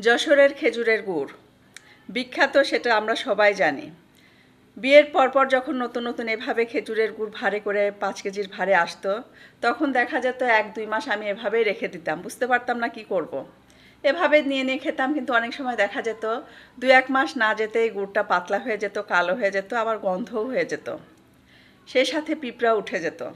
যশোরের খেজুরের গুড়। বিখ্যাত সেটা আমরা সবাই জানি। বিয়ের পরপর যখন নতুন নতুন এভাবে খেজুরের গুড় ভারে করে পাঁচ কেজির ভারে আসতো, তখন দেখা যেত এক, দুই মাস আমি এভাবেই রেখে দিতাম। বুঝতে পারতাম না কি করব। এভাবে নিয়ে নিয়ে খেতাম, কিন্তু অনেক সময় দেখা যেত দু এক মাস না যেতেই গুড়টা পাতলা হয়ে যেত, কালো হয়ে যেত, আবার গন্ধও হয়ে যেত। সেই সাথে পিঁপড়া উঠে যেত।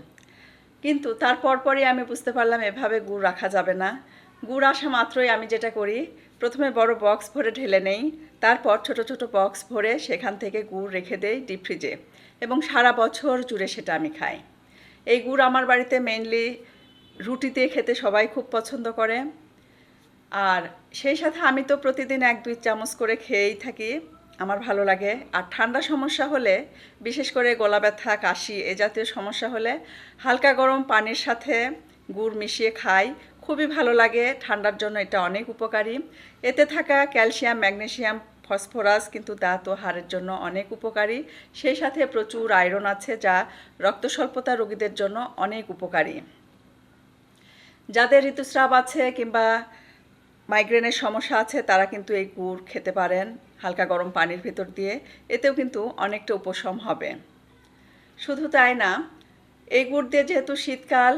কিন্তু তার পরপরই আমি বুঝতে পারলাম এভাবে গুড় রাখা যাবে না। গুড় আসা মাত্রই আমি যেটা করি প্রথমে বড় বক্স ভরে ঢেলে নেই, তারপর ছোট ছোট বক্স ভরে সেখান থেকে গুড় রেখে দেই ডিপ ফ্রিজে এবং সারা বছর জুড়ে সেটা আমি খাই। এই গুড় আমার বাড়িতে মেনলি রুটি দিয়ে খেতে সবাই খুব পছন্দ করে। আর সেই সাথে আমি তো প্রতিদিন এক দুই চামচ করে খেয়েই থাকি, আমার ভালো লাগে। আর ঠান্ডা সমস্যা হলে, বিশেষ করে গলা ব্যথা কাশি এ জাতীয় সমস্যা হলে হালকা গরম পানির সাথে গুড় মিশিয়ে খাই। খুবই ভালো লাগে, ঠান্ডার জন্য এটা অনেক উপকারী। এতে থাকা ক্যালসিয়াম ম্যাগনেশিয়াম ফসফরাস কিন্তু দাঁত ও হাড়ের জন্য অনেক উপকারী। সেই সাথে প্রচুর আয়রন আছে যা রক্ত স্বল্পতা রোগীদের জন্য অনেক উপকারী। যাদের ঋতুস্রাব আছে কিংবা মাইগ্রেনের সমস্যা আছে, তারা কিন্তু এই গুড় খেতে পারেন হালকা গরম পানির ভেতর দিয়ে। এতেও কিন্তু অনেকটা উপশম হবে। শুধু তাই না, এই গুড় দিয়ে যেহেতু শীতকাল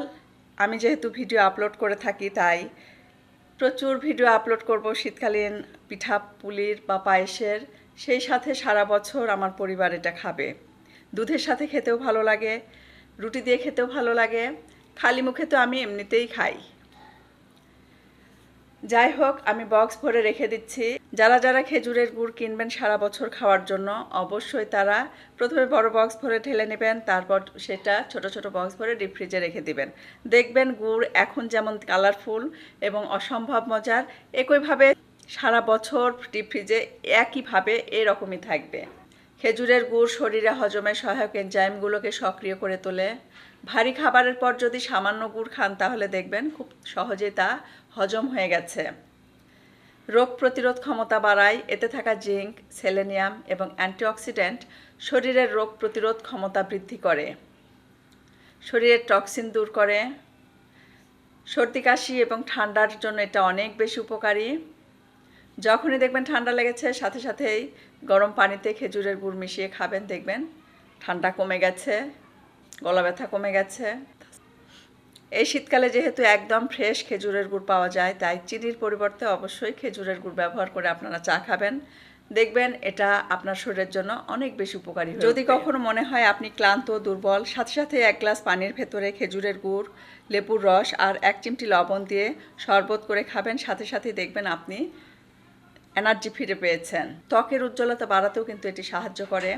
আমি যেহেতু ভিডিও আপলোড করে থাকি, তাই প্রচুর ভিডিও আপলোড করব শীতকালীন পিঠা পুলির বা পায়েসের। সেই সাথে সারা বছর আমার পরিবার এটা খাবে। দুধের সাথে খেতেও ভালো লাগে, রুটি দিয়ে খেতেও ভালো লাগে, খালি মুখে তো আমি এমনিতেই খাই। যাই হোক, আমি বক্স ভরে রেখে দিচ্ছি। যারা যারা খেজুরের গুড় কিনবেন সারা বছর খাওয়ার জন্য, অবশ্যই তারা প্রথমে বড় বক্স ভরে ঢেলে নেবেন, তারপর সেটা ছোট ছোট বক্স ভরে ডিপ ফ্রিজে রেখে দিবেন। দেখবেন গুড় এখন যেমন কালারফুল এবং অসম্ভব মজার, একইভাবে সারা বছর ডিপ ফ্রিজে একইভাবে এরকমই থাকবে। খেজুরের গুড় শরীরে হজমে সহায়ক এনজাইমগুলোকে সক্রিয় করে তোলে। ভারী খাবারের পর যদি সামান্য গুড় খান, তাহলে দেখবেন খুব সহজেই তা হজম হয়ে গেছে। রোগ প্রতিরোধ ক্ষমতা বাড়ায়, এতে থাকা জিঙ্ক, সেলেনিয়াম এবং অ্যান্টিঅক্সিডেন্ট শরীরের রোগ প্রতিরোধ ক্ষমতা বৃদ্ধি করে। শরীরের টক্সিন দূর করে। সর্দি, কাশি এবং ঠান্ডার জন্য এটা অনেক বেশি উপকারী। যখনই দেখবেন ঠান্ডা লেগেছে, সাথে সাথেই গরম পানিতে খেজুরের গুড় মিশিয়ে খাবেন, দেখবেন ঠান্ডা কমে গেছে, গলা ব্যথা কমে গেছে। এই শীতকালে যেহেতু একদম ফ্রেশ খেজুরের গুড় পাওয়া যায় তাই চিনির পরিবর্তে অবশ্যই খেজুরের গুড় ব্যবহার করে আপনারা চা খাবেন। দেখবেন এটা আপনার শরীরের জন্য অনেক বেশি উপকারী যদি কখনো মনে হয় আপনি ক্লান্ত দুর্বল সাথে সাথে এক গ্লাস পানির ভেতরে খেজুরের গুড় লেবুর রস আর এক চিমটি লবণ দিয়ে শরবত করে খাবেন সাথে সাথে দেখবেন আপনি এনার্জি ফিরে পেয়েছেন। ত্বকের উজ্জ্বলতা বাড়াতেও কিন্তু এটি সাহায্য করে।